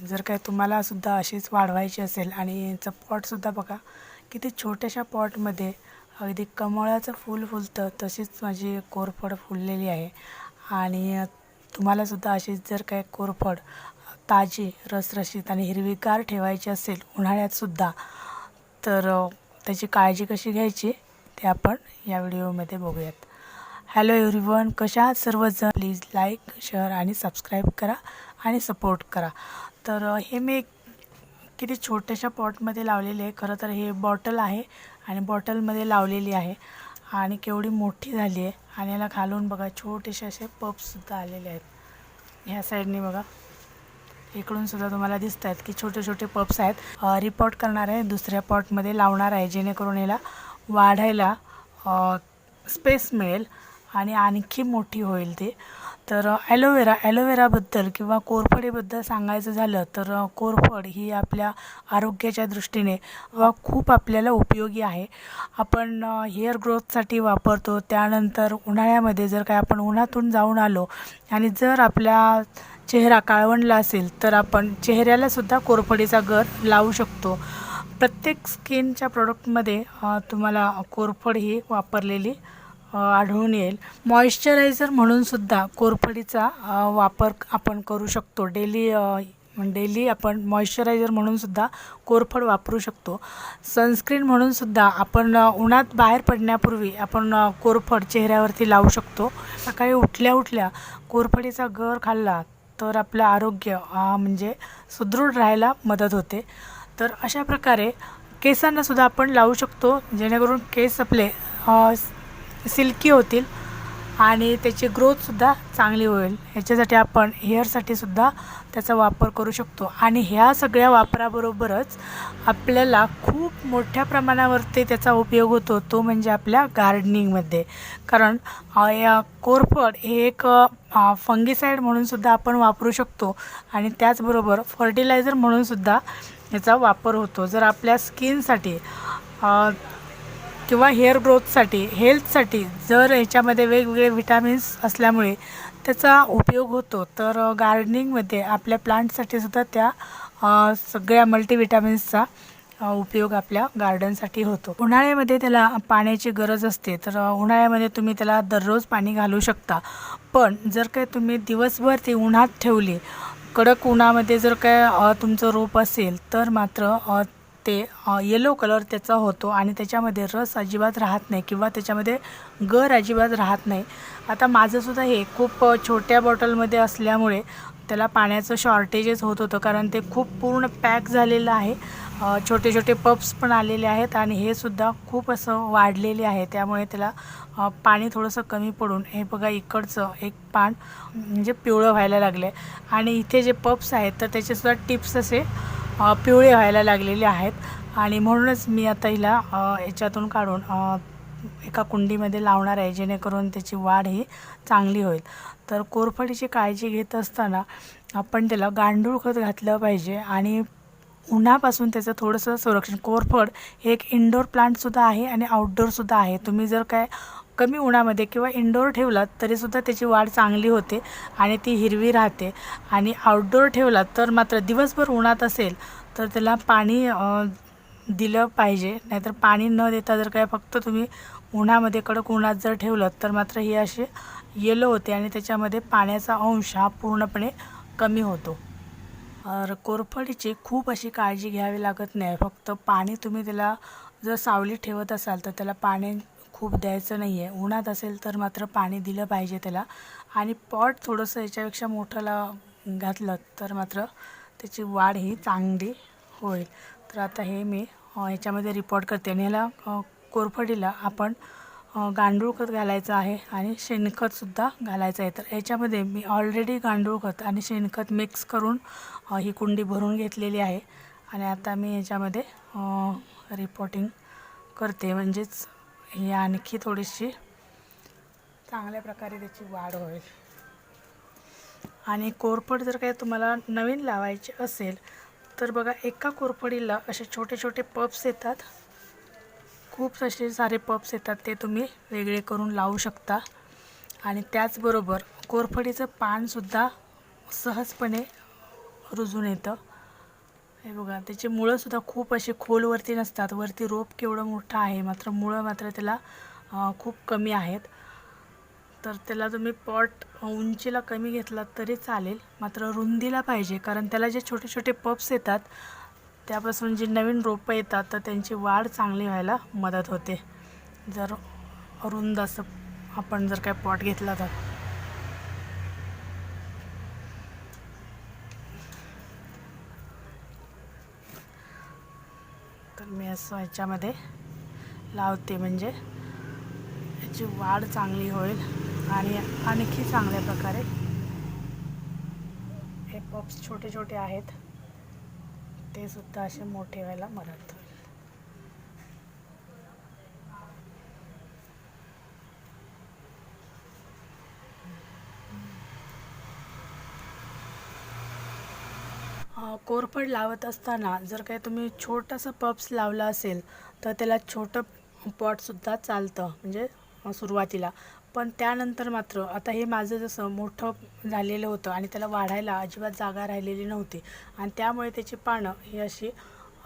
जर काय तुम्हाला सुद्धा अशीच वाढवायची असेल आणि यांचं पॉटसुद्धा बघा किती छोट्याशा पॉटमध्ये अगदी कमळाचं फूल फुलतं तशीच माझी कोरफड फुललेली आहे. आणि तुम्हालासुद्धा अशीच जर काय कोरफड ताजी रसरशीत आणि हिरवीगार ठेवायची असेल उन्हाळ्यातसुद्धा तर त्याची काळजी कशी घ्यायची ते आपण या व्हिडिओमध्ये बघूयात. हॅलो एव्हरीवन कशा आहात सर्वजण? प्लीज लाईक शेअर आणि सबस्क्राईब करा. आणि सपोर्ट करा. तर हे मी एक किती छोट्याशा पॉटमध्ये लावलेले आहे. खरं तर हे बॉटल आहे आणि बॉटलमध्ये लावलेली आहे आणि केवढी मोठी झाली आहे. आणि याला घालून बघा छोटेसे असे पपसुद्धा आलेले आहेत. ह्या साईडने बघा. इकडून सुद्धा तुम्हाला दिसत आहेत की छोटे छोटे पप्स आहेत. रिपोर्ट करणार आहे. दुसऱ्या पॉटमध्ये लावणार आहे जेणेकरून याला वाढायला स्पेस मिळेल आणि आणखी मोठी होईल ती. तर ॲलोवेरा ॲलोवेराबद्दल किंवा कोरफडीबद्दल सांगायचं झालं तर कोरफड ही आपल्या आरोग्याच्या दृष्टीने अ, खूप आपल्याला उपयोगी आहे. आपण हेअर ग्रोथसाठी वापरतो त्यानंतर उन्हाळ्यामध्ये जर काय आपण उन्हातून जाऊन आलो आणि जर आपल्या चेहरा काळवंडला असेल तर आपण चेहऱ्यालासुद्धा कोरफडीचा गर लावू शकतो. प्रत्येक स्किनच्या प्रोडक्टमध्ये तुम्हाला कोरफड ही वापरलेली आढळून येईल. मॉइश्चरायझर म्हणून सुद्धा कोरफडीचा वापर आपण करू शकतो. डेली डेली आपण मॉइश्चरायझर म्हणून सुद्धा कोरफड वापरू शकतो. सनस्क्रीन म्हणून सुद्धा आपण उन्हात बाहेर पडण्यापूर्वी आपण कोरफड चेहऱ्यावरती लावू शकतो. सकाळी उठल्या उठल्या कोरफडीचा गर खाल्ला तर आपलं आरोग्य म्हणजे सुदृढ राहायला मदत होते. तर अशा प्रकारे केसांना सुद्धा आपण लावू शकतो जेणेकरून केस आपले सिल्की होतील आणि त्याची ग्रोथसुद्धा चांगली होईल. ह्याच्यासाठी आपण हेअरसाठी सुद्धा त्याचा वापर करू शकतो. आणि ह्या सगळ्या वापराबरोबरच आपल्याला खूप मोठ्या प्रमाणावरती त्याचा उपयोग होतो तो म्हणजे आपल्या गार्डनिंगमध्ये कारण या कोरफड हे एक फंगिसाईड म्हणूनसुद्धा आपण वापरू शकतो आणि त्याचबरोबर फर्टिलायझर म्हणूनसुद्धा याचा वापर होतो. जर आपल्या स्किनसाठी किंवा हेअर ग्रोथसाठी हेल्थसाठी जर ह्याच्यामध्ये वेगवेगळे विटॅमिन्स असल्यामुळे त्याचा उपयोग होतो तर गार्डनिंगमध्ये आपल्या प्लांटसाठी सुद्धा त्या सगळ्या मल्टीविटॅमिन्सचा उपयोग आपल्या गार्डनसाठी होतो. उन्हाळ्यामध्ये त्याला पाण्याची गरज असते तर उन्हाळ्यामध्ये तुम्ही त्याला दररोज पाणी घालू शकता. पण जर काय तुम्ही दिवसभर ती उन्हात ठेवली कडक उन्हामध्ये जर काय तुमचं रोप असेल तर मात्र ते येलो कलर त्याचा होतो आणि त्याच्यामध्ये रस अजिबात राहत नाही किंवा त्याच्यामध्ये गर अजिबात राहत नाही. आता माझंसुद्धा हे खूप छोट्या बॉटलमध्ये असल्यामुळे त्याला पाण्याचं शॉर्टेजेस होत होतं कारण ते खूप पूर्ण पॅक झालेलं आहे. छोटे छोटे पप्स पण आलेले आहेत आणि हे सुद्धा खूप असं वाढलेले आहे. त्यामुळे त्याला पाणी थोडंसं कमी पडून हे बघा इकडचं एक पान म्हणजे पिवळं व्हायला लागलं आहे आणि इथे जे पप्स आहेत तर त्याचेसुद्धा टिप्स असे पिवळे व्हायला लागलेले आहेत. आणि म्हणूनच मी आता हिला याच्यातून काढून एका कुंडीमध्ये लावणार आहे जेणेकरून त्याची वाढ ही चांगली होईल. तर कोरफडीची काळजी घेत असताना आपण त्याला गांडूळ खत घातलं पाहिजे आणि उन्हापासून त्याचं थोडंसं संरक्षण. कोरफड हे एक इनडोर प्लांटसुद्धा आहे आणि आउटडोअरसुद्धा आहे. तुम्ही जर काय कमी उन्हामध्ये किंवा इनडोअर ठेवलात तरीसुद्धा त्याची वाढ चांगली होते आणि ती हिरवी राहते. आणि आउटडोअर ठेवलात तर मात्र दिवसभर उन्हात असेल तर त्याला पाणी दिलं पाहिजे. नाहीतर पाणी न देता जर काय फक्त तुम्ही उन्हामध्ये कडक उन्हात जर ठेवलं तर मात्र हे असे येलो होते आणि त्याच्यामध्ये पाण्याचा अंश हा पूर्णपणे कमी होतो. तर कोरफडीची खूप अशी काळजी घ्यावी लागत नाही. फक्त पाणी तुम्ही त्याला जर सावलीत ठेवत असाल तर त्याला पाणी खूप द्यायचं नाही आहे उन्हात असेल तर मात्र पाणी दिलं पाहिजे त्याला. आणि पॉट थोडंसं याच्यापेक्षा मोठंला घातलं तर मात्र त्याची वाढ ही चांगली होईल. तर आता हे मी याच्यामध्ये रिपोर्ट करते. आणि ह्याला कोरफडीला आपण गांडूळ खत घालायचं आहे आणि शेणखतसुद्धा घालायचं आहे. तर याच्यामध्ये मी ऑलरेडी गांडूळ खत आणि शेणखत मिक्स करून ही कुंडी भरून घेतलेली आहे. आणि आता मी याच्यामध्ये रिपोर्टिंग करते. म्हणजेच ही आणखी थोडीशी चांगल्या प्रकारे त्याची वाढ होईल. आणि कोरफड जर काही तुम्हाला नवीन लावायचे असेल तर बघा एका कोरफडीला असे छोटे छोटे पप्स येतात. खूप असे सारे पप्स येतात ते तुम्ही वेगळे करून लावू शकता. आणि त्याचबरोबर कोरफडीचं पानसुद्धा सहजपणे रुजून येतं. हे बघा त्याची मुळंसुद्धा खूप अशी खोलवरती नसतात. वरती रोप केवढं मोठं आहे मात्र मुळं मात्र त्याला खूप कमी आहेत. तर त्याला तुम्ही पॉट उंचीला कमी घेतलात तरी चालेल. मात्र रुंदीला पाहिजे कारण त्याला जे छोटे छोटे पप्स येतात त्यापासून जी नवीन रोपं येतात तर त्यांची वाढ चांगली व्हायला मदत होते. जर रुंद असं आपण जर काय पॉट घेतला तर. असं ह्याच्यामध्ये लावते म्हणजे. याची वाढ चांगली होईल आणि आणखी चांगल्या प्रकारे हे पप्स छोटे छोटे आहेत. ते सुद्धा असे मोठे व्हायला मदत. कोरफड लावत असताना जर काही तुम्ही छोटंसं पप्स लावलं असेल तर त्याला छोटं पॉटसुद्धा चालतं म्हणजे सुरुवातीला. पण त्यानंतर मात्र आता हे माझं जसं मोठं झालेलं होतं आणि त्याला वाढायला अजिबात जागा राहिलेली नव्हती. आणि त्यामुळे त्याची पानं ही अशी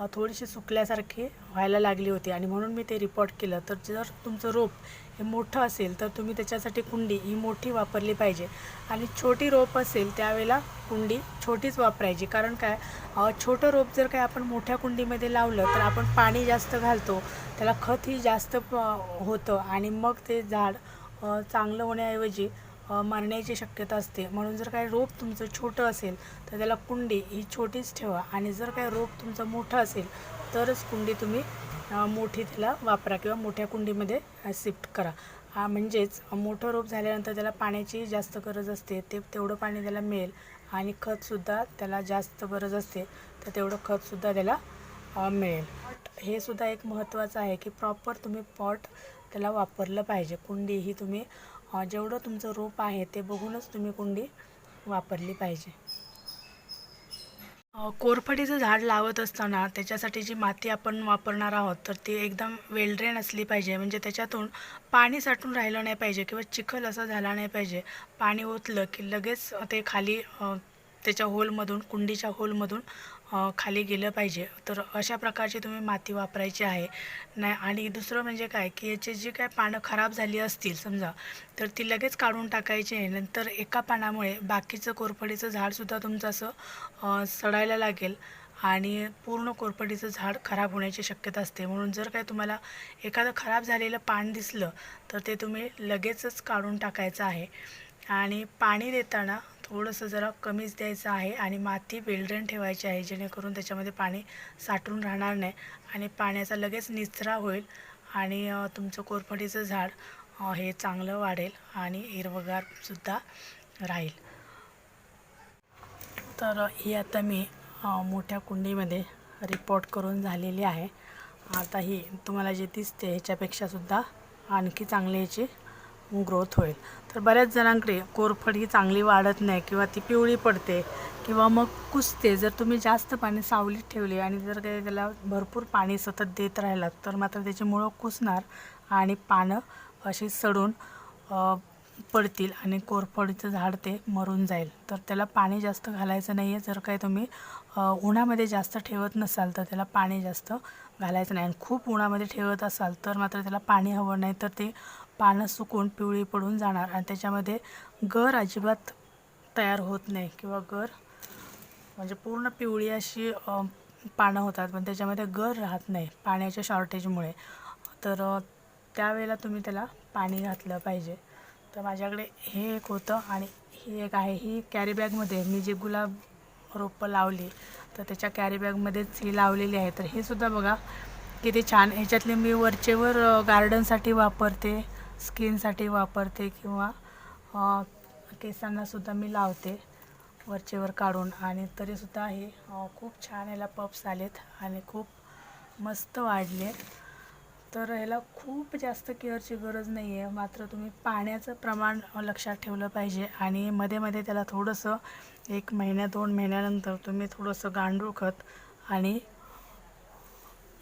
थोडीशी सुकल्यासारखी व्हायला लागली होती आणि म्हणून मी ते रिपोर्ट केलं. तर जर तुमचं रोप हे मोठं असेल तर तुम्ही त्याच्यासाठी कुंडी ही मोठी वापरली पाहिजे. आणि छोटी रोप असेल त्यावेळेला कुंडी छोटीच वापरायची. कारण काय? छोटं रोप जर काय आपण मोठ्या कुंडीमध्ये लावलं तर आपण पाणी जास्त घालतो त्याला खतही जास्त प- होतं. आणि मग ते झाड चांगलं होण्याऐवजी मरण्याची शक्यता असते. म्हणून जर काय रोप तुमचं छोटं असेल तर त्याला कुंडी ही छोटीच ठेवा. आणि जर काय रोप तुमचं मोठं असेल तरच कुंडी तुम्ही मोठी त्याला वापरा किंवा मोठ्या कुंडीमध्ये शिफ्ट करा. हा म्हणजेच मोठं रोप झाल्यानंतर त्याला पाण्याची जास्त गरज असते. ते तेवढं पाणी त्याला मिळेल. आणि खतसुद्धा त्याला जास्त गरज असते तर तेवढं खतसुद्धा त्याला मिळेल. हे सुद्धा एक महत्त्वाचं आहे की प्रॉपर तुम्ही पॉट त्याला वापरलं पाहिजे. कुंडी ही तुम्ही जेवढं तुमचं रोप आहे ते बघूनच तुम्ही कुंडी वापरली पाहिजे. कोरफडीचं झाड लावत असताना त्याच्यासाठी जी माती आपण वापरणार आहोत तर ती एकदम वेलड्रेन असली पाहिजे. म्हणजे त्याच्यातून पाणी साठून राहिलं नाही पाहिजे किंवा चिखल असं झाला नाही पाहिजे. पाणी ओतलं की लगेच ते खाली त्याच्या होलमधून कुंडीच्या होलमधून खाली गेलं पाहिजे. तर अशा प्रकारची तुम्ही माती वापरायची आहे. नाही आणि दुसरं म्हणजे काय की याची जी काय पानं खराब झाली असतील समजा तर ती लगेच काढून टाकायची आहे. नंतर एका पानामुळे बाकीचं कोरफडीचं झाडसुद्धा तुमचं असं सडायला लागेल आणि पूर्ण कोरफडीचं झाड खराब होण्याची शक्यता असते. म्हणून जर काय तुम्हाला एखादं खराब झालेलं पान दिसलं तर ते तुम्ही लगेचच काढून टाकायचं आहे. आणि पाणी देताना थोडंसं जरा कमीच द्यायचं आहे आणि माती वेलड्रेन ठेवायची आहे जेणेकरून त्याच्यामध्ये पाणी साठून राहणार नाही आणि पाण्याचा लगेच निचरा होईल आणि तुमचं कोरफडीचं झाड हे चांगलं वाढेल आणि हिरवगारसुद्धा राहील. तर ही आता मी मोठ्या कुंडीमध्ये रिपोर्ट करून झालेली आहे. आता ही तुम्हाला जे दिसते ह्याच्यापेक्षासुद्धा आणखी चांगली याची ग्रोथ होईल. तर बऱ्याच जणांकडे कोरफड ही चांगली वाढत नाही किंवा ती पिवळी पडते किंवा मग कुसते जर तुम्ही जास्त पाणी सावलीत ठेवले आणि जर काही त्याला भरपूर पाणी सतत देत राहिलात तर मात्र त्याची मुळं कुसणार आणि पानं अशी सडून पडतील आणि कोरफडीचं झाड ते मरून जाईल. तर त्याला पाणी जास्त घालायचं नाही आहे जर काही तुम्ही उन्हामध्ये जास्त ठेवत नसाल तर त्याला पाणी जास्त घालायचं नाही. आणि खूप उन्हामध्ये ठेवत असाल तर मात्र त्याला पाणी हवं नाही तर ते पानं सुकून पिवळी पडून जाणार आणि त्याच्यामध्ये गर अजिबात तयार होत नाही किंवा गर म्हणजे पूर्ण पिवळी अशी पानं होतात पण त्याच्यामध्ये गर राहत नाही पाण्याच्या शॉर्टेजमुळे तर त्यावेळेला तुम्ही त्याला पाणी घातलं पाहिजे. तर माझ्याकडे हे एक होतं आणि ही एक आहे. ही कॅरीबॅगमध्ये मी जे गुलाब रोपं लावली तर त्याच्या कॅरीबॅगमध्येच ही लावलेली आहे. तर हे सुद्धा बघा किती छान. ह्याच्यातले मी वरचेवर गार्डनसाठी वापरते. स्किनसाठी वापरते किंवा केसांनासुद्धा मी लावते वरचेवर काढून. आणि तरीसुद्धा हे खूप छान याला पप्स आलेत आणि खूप मस्त वाढले तर ह्याला खूप जास्त केअरची गरज नाही आहे मात्र तुम्ही पाण्याचं प्रमाण लक्षात ठेवलं पाहिजे. आणि मध्ये मध्ये त्याला थोडंसं एक महिन्या दोन महिन्यानंतर तुम्ही थोडंसं गांडूळ खत आणि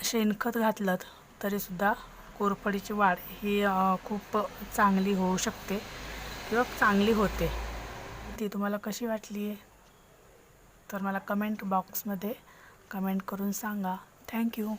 शेणखत घातलं तरीसुद्धा कोरफडीची वाढ ही खूप चांगली होऊ शकते किंवा चांगली होते. ती तुम्हाला कशी वाटली? तर मला कमेंट बॉक्समध्ये कमेंट करून सांगा. थँक्यू